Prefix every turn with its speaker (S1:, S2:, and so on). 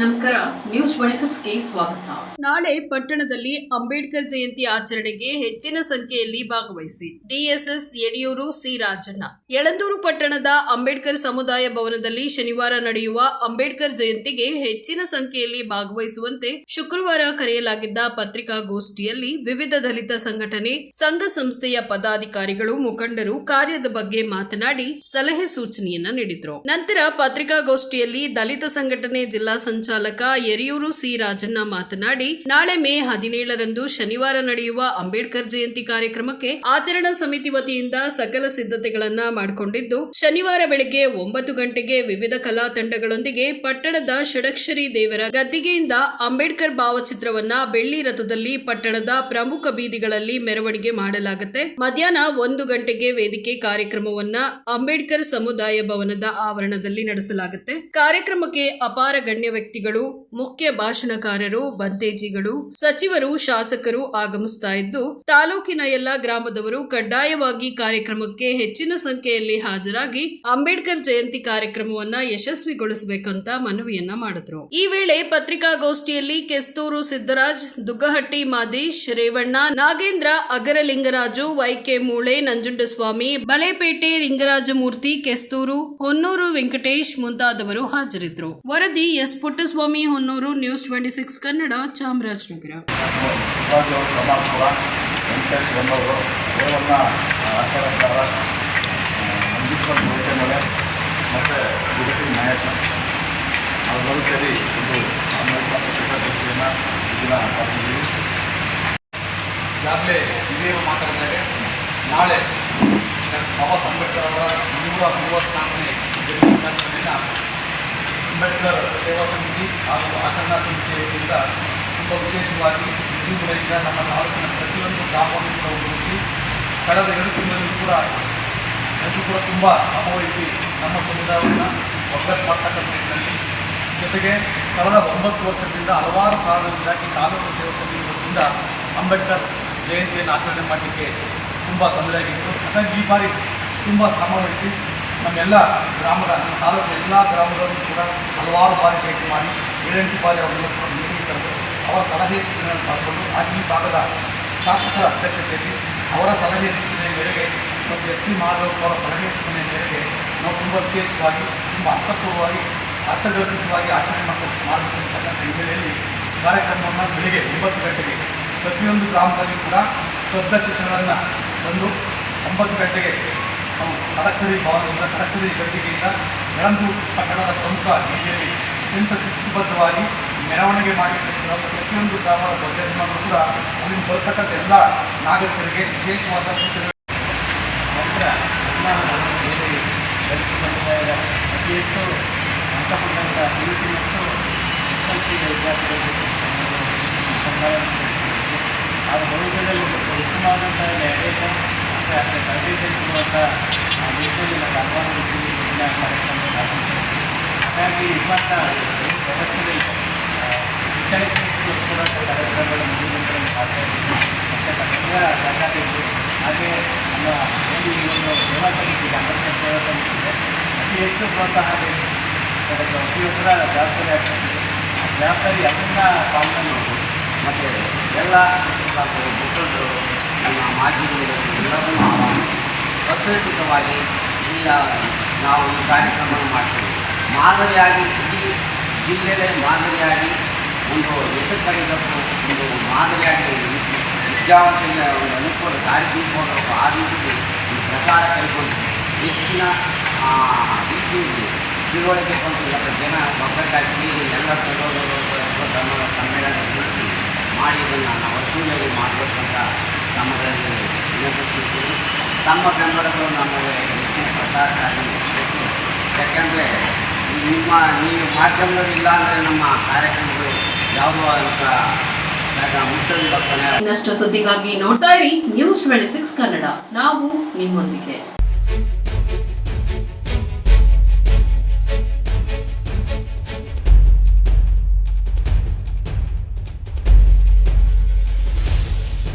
S1: ನಮಸ್ಕಾರ news twenty ಸಿಕ್ಸ್ಗೆ ಸ್ವಾಗತ.
S2: ನಾಳೆ ಪಟ್ಟಣದಲ್ಲಿ ಅಂಬೇಡ್ಕರ್ ಜಯಂತಿ ಆಚರಣೆಗೆ ಹೆಚ್ಚಿನ ಸಂಖ್ಯೆಯಲ್ಲಿ ಭಾಗವಹಿಸಿ ಡಿಎಸ್ಎಸ್ ಯಡಿಯೂರು ಸಿ ರಾಜಣ್ಣ. ಯಳಂದೂರು ಪಟ್ಟಣದ ಅಂಬೇಡ್ಕರ್ ಸಮುದಾಯ ಭವನದಲ್ಲಿ ಶನಿವಾರ ನಡೆಯುವ ಅಂಬೇಡ್ಕರ್ ಜಯಂತಿಗೆ ಹೆಚ್ಚಿನ ಸಂಖ್ಯೆಯಲ್ಲಿ ಭಾಗವಹಿಸುವಂತೆ ಶುಕ್ರವಾರ ಕರೆಯಲಾಗಿದ್ದ ಪತ್ರಿಕಾಗೋಷ್ಠಿಯಲ್ಲಿ ವಿವಿಧ ದಲಿತ ಸಂಘಟನೆ, ಸಂಘ ಸಂಸ್ಥೆಯ ಪದಾಧಿಕಾರಿಗಳು, ಮುಖಂಡರು ಕಾರ್ಯದ ಬಗ್ಗೆ ಮಾತನಾಡಿ ಸಲಹೆ ಸೂಚನೆಯನ್ನ ನೀಡಿದರು. ನಂತರ ಪತ್ರಿಕಾಗೋಷ್ಠಿಯಲ್ಲಿ ದಲಿತ ಸಂಘಟನೆ ಜಿಲ್ಲಾ ಸಂಚಾಲಕ ಯರಿಯೂರು ಸಿ ರಾಜಣ್ಣ ಮಾತನಾಡಿ, ನಾಳೆ ಮೇ ಹದಿನೇಳರಂದು ಶನಿವಾರ ನಡೆಯುವ ಅಂಬೇಡ್ಕರ್ ಜಯಂತಿ ಕಾರ್ಯಕ್ರಮಕ್ಕೆ ಆಚರಣಾ ಸಮಿತಿ ವತಿಯಿಂದ ಸಕಲ ಸಿದ್ಧತೆಗಳನ್ನ ಮಾಡಿಕೊಂಡಿದ್ದು, ಶನಿವಾರ ಬೆಳಗ್ಗೆ ಒಂಬತ್ತು ಗಂಟೆಗೆ ವಿವಿಧ ಕಲಾ ತಂಡಗಳೊಂದಿಗೆ ಪಟ್ಟಣದ ಷಡಕ್ಷರಿ ದೇವರ ಗದ್ದಿಗೆಯಿಂದ ಅಂಬೇಡ್ಕರ್ ಭಾವಚಿತ್ರವನ್ನ ಬೆಳ್ಳಿ ರಥದಲ್ಲಿ ಪಟ್ಟಣದ ಪ್ರಮುಖ ಬೀದಿಗಳಲ್ಲಿ ಮೆರವಣಿಗೆ ಮಾಡಲಾಗುತ್ತೆ. ಮಧ್ಯಾಹ್ನ ಒಂದು ಗಂಟೆಗೆ ವೇದಿಕೆ ಕಾರ್ಯಕ್ರಮವನ್ನ ಅಂಬೇಡ್ಕರ್ ಸಮುದಾಯ ಭವನದ ಆವರಣದಲ್ಲಿ ನಡೆಸಲಾಗುತ್ತೆ. ಕಾರ್ಯಕ್ರಮಕ್ಕೆ ಅಪಾರ ಗಣ್ಯ ವ್ಯಕ್ತಿಗಳು, ಮುಖ್ಯ ಭಾಷಣಕಾರರು ಬಂತೇಜಿಗಳು ಸಚಿವರು, ಶಾಸಕರು ಆಗಮಿಸ್ತಾ ಇದ್ದು, ತಾಲೂಕಿನ ಎಲ್ಲ ಗ್ರಾಮದವರು ಕಡ್ಡಾಯವಾಗಿ ಕಾರ್ಯಕ್ರಮಕ್ಕೆ ಹೆಚ್ಚಿನ ಸಂಖ್ಯೆಯಲ್ಲಿ ಹಾಜರಾಗಿ ಅಂಬೇಡ್ಕರ್ ಜಯಂತಿ ಕಾರ್ಯಕ್ರಮವನ್ನ ಯಶಸ್ವಿಗೊಳಿಸಬೇಕಂತ ಮನವಿಯನ್ನ ಮಾಡಿದ್ರು. ಈ ವೇಳೆ ಪತ್ರಿಕಾಗೋಷ್ಠಿಯಲ್ಲಿ ಕೆಸ್ತೂರು ಸಿದ್ದರಾಜ್, ದುಗ್ಗಹಟ್ಟಿ ಮಾದೀಶ್, ರೇವಣ್ಣ, ನಾಗೇಂದ್ರ, ಅಗರಲಿಂಗರಾಜು, ವೈಕೆ ಮೂಳೆ, ನಂಜುಂಡಸ್ವಾಮಿ, ಬಲೇಪೇಟೆ ಲಿಂಗರಾಜಮೂರ್ತಿ, ಕೆಸ್ತೂರು, ಹೊನ್ನೂರು ವೆಂಕಟೇಶ್ ಮುಂತಾದವರು ಹಾಜರಿದ್ದರು ವರದಿ S Puttaswamy Honnur news twenty six Kannada Chamarajanagar.
S3: ಸೇರಿ ಒಂದು
S4: ನಾಳೆ ಬಾಬಾ ಅಂಬೇಡ್ಕರ್ ಅವರ ನೂರ ಮೂವತ್ತ್ನಾಲ್ಕನೇ ಅಂಬೇಡ್ಕರ್ ಸೇವಾ ಸಮಿತಿ ಹಾಗೂ ಆಚರಣಾ ಸಮಿತಿಯಿಂದ ತುಂಬ ವಿಶೇಷವಾಗಿ ವಿಜೃಂಭಣೆಯಿಂದ ನಮ್ಮ ತಾಲೂಕಿನ ಪ್ರತಿಯೊಂದು ಗ್ರಾಮವನ್ನು ಗಮನಿಸಿ ಕಳೆದ ಎರಡು ತಿಂಗಳಲ್ಲಿ ಕೂಡ ಎಲ್ಲರೂ ಕೂಡ ತುಂಬ ಶ್ರಮವಹಿಸಿ ನಮ್ಮ ಸಮುದಾಯವನ್ನು ಒಗ್ಗಟ್ಟು ಮಾಡ್ತಕ್ಕಂಥ ನಿಟ್ಟಿನಲ್ಲಿ. ಜೊತೆಗೆ ಕಳೆದ ಒಂಬತ್ತು ವರ್ಷದಿಂದ ಹಲವಾರು ಕಾರಣದಿಂದಾಗಿ ತಾಲೂಕು ಸೇವಾ ಸಮಿತಿ ವತಿಯಿಂದ ಅಂಬೇಡ್ಕರ್ ಜಯಂತಿಯನ್ನು ಆಚರಣೆ ಮಾಡಲಿಕ್ಕೆ ತುಂಬ ತೊಂದರೆಯಾಗಿತ್ತು. ಅದಕ್ಕೆ ಈ ಬಾರಿ ತುಂಬ ಶ್ರಮವಹಿಸಿ ನಮ್ಮೆಲ್ಲ ಗ್ರಾಮದ ತಾಲೂಕಿನ ಎಲ್ಲ ಗ್ರಾಮದಲ್ಲೂ ಕೂಡ ಹಲವಾರು ಬಾರಿ ಭೇಟಿ ಮಾಡಿ, ಏಳೆಂಟು ಬಾರಿ ಅವರನ್ನು ಮೀಟಿಂಗ್ ಕರೆದು ಅವರ ಸಲಹೆ ಸೂಚನೆಗಳನ್ನು ಪಡ್ಕೊಂಡು ಆ ಈ ಭಾಗದ ಶಾಸಕರ ಅಧ್ಯಕ್ಷತೆಯಲ್ಲಿ ಅವರ ಸಲಹೆ ಸೂಚನೆ ಮೇರೆಗೆ ಮತ್ತು ಎಚ್ ಸಿ ಮಾಧವ್ ಅವರ ಸಲಹೆ ಸೂಚನೆ ಮೇರೆಗೆ ನಾವು ತುಂಬ ವಿಶೇಷವಾಗಿ, ತುಂಬ ಅರ್ಥಪೂರ್ವವಾಗಿ, ಅರ್ಥಗರ್ಭಿತವಾಗಿ ಆಚರಣೆ ಮಾಡಬೇಕು ಮಾಡಬೇಕಂತಕ್ಕಂಥ ಹಿನ್ನೆಲೆಯಲ್ಲಿ ಕಾರ್ಯಕ್ರಮವನ್ನು ಬೆಳಿಗ್ಗೆ ಒಂಬತ್ತು ಗಂಟೆಗೆ ಪ್ರತಿಯೊಂದು ಗ್ರಾಮದಲ್ಲಿ ಕೂಡ ಶ್ರದ್ಧ ಚಿತ್ರಗಳನ್ನು ತಂದು, ಒಂಬತ್ತು ಗಂಟೆಗೆ ನಾವು ಭಾವದಿಂದ ಭವನದಿಂದ ಕಡಕ್ಷರಿ ಗದ್ದಿಗೆಯಿಂದ ಯಳಂದು ಪಟ್ಟಣದ ಪ್ರಮುಖ ಬೀದಿಯಲ್ಲಿ ಅತ್ಯಂತ ಶಿಸ್ತುಬದ್ಧವಾಗಿ ಮೆರವಣಿಗೆ ಮಾಡಿರ್ತಕ್ಕಂಥ ಪ್ರತಿಯೊಂದು ಗ್ರಾಮದ ಧ್ವಜವನ್ನು ಕೂಡ ಅಲ್ಲಿಂದ ಬರ್ತಕ್ಕಂಥ ಎಲ್ಲ ನಾಗರಿಕರಿಗೆ ವಿಶೇಷವಾದ ಸೂಚನೆ
S3: ನಂತರ ಸಮುದಾಯದ ಅತಿ ಹೆಚ್ಚು ಅಂಕಪಟ್ಟಂಥ ಪ್ರೀತಿ ಮತ್ತು ವಿದ್ಯಾರ್ಥಿಗಳಿಗೆ ಸಂದಾಯ ಆ ಭವಿಷ್ಯದಲ್ಲಿ ಉತ್ತಮವಾದಂಥ ನ್ಯಾಯಾಲಯ ಮತ್ತು ಅದರ ಸಿಗುವಂಥ ದೇಶದಲ್ಲಿ ನಮ್ಮ ಹಲವಾರು. ಹಾಗಾಗಿ ಇಪ್ಪತ್ತ ಜಗತ್ತಿನಲ್ಲಿ ಶಿಕ್ಷಣಕ್ಕೆ ಕೂಡ ಕಾರ್ಯಕ್ರಮಗಳು ಮುಗಿದಂತೆ ಮಾಡ್ತಾ ಇದ್ದೀವಿ ಮತ್ತು ಸಹಕಾರಿಗಳು ಹಾಗೆ ನಮ್ಮ ಒಂದು ಸೇವಾ ಇದೆ ಹೆಚ್ಚು ಪ್ರೋತ್ಸಾಹ ಅದಕ್ಕೆ ಪ್ರತಿಯೊಬ್ಬರ ಜವಾಬ್ದಾರಿ ಆಗ್ತದೆ ಆ ಜವಾಬ್ದಾರಿ ಅದನ್ನ
S5: ಮತ್ತು ಎಲ್ಲ ಮುಖಂಡರು ನಮ್ಮ ಮಾಧ್ಯಮಗಳು ಎಲ್ಲರೂ ನಾವು ಪ್ರಚೋದಿತವಾಗಿ ಈಗ ನಾವು ಈ ಕಾರ್ಯಕ್ರಮವನ್ನು ಮಾಡ್ತೀವಿ. ಮಾದರಿಯಾಗಿ ಇಡೀ ಜಿಲ್ಲೆಗೆ ಮಾದರಿಯಾಗಿ ಒಂದು ಹೆಸರು ಒಂದು ಮಾದರಿಯಾಗಿ ವಿದ್ಯಾವಂತರಿಗೆ ಒಂದು ಅನುಕೂಲ ದಾರಿ ಬೀಳ್ಕೊಡ್ಬೇಕು ಆ ರೀತಿಯಲ್ಲಿ ಈ ಪ್ರಚಾರ ಕೈಗೊಂಡು ಹೆಚ್ಚಿನ ರೀತಿಯಲ್ಲಿ ತಿಳುವಳಿಕೆ ಕೊಟ್ಟು ಎಲ್ಲ ಜನ ಒಗ್ಗಟ್ಟಾಗಿ ಸೇರಿ ಎಲ್ಲ ತಮ್ಮ ಸಮ್ಮೇಳನ ಮಾಡಿ ಇದನ್ನು ನಾವು ಅರ್ಥೂರಿಯಲ್ಲಿ ಮಾಡಬೇಕಂತ ತಮ್ಮ ಬೆಂಬಲಗಳು ನಮಗೆ ಹೆಚ್ಚಿನ ಪ್ರಸಾರಕ್ಕಾಗಿ ಬೇಕು ಯಾಕೆಂದರೆ ನಿಮ್ಮ ನೀವು ಮಾಧ್ಯಮಗಳು ಇಲ್ಲ ಅಂದರೆ ನಮ್ಮ ಕಾರ್ಯಕ್ರಮಗಳು ಯಾವುದೋ ಅಂತ
S1: ಇನ್ನಷ್ಟು ಸುದ್ದಿಗಾಗಿ ನೋಡ್ತಾ ಇರಿ ನ್ಯೂಸ್ ಟ್ವೆಂಟಿ ಸಿಕ್ಸ್ ಕನ್ನಡ ನಾವು ನಿಮ್ಮೊಂದಿಗೆ.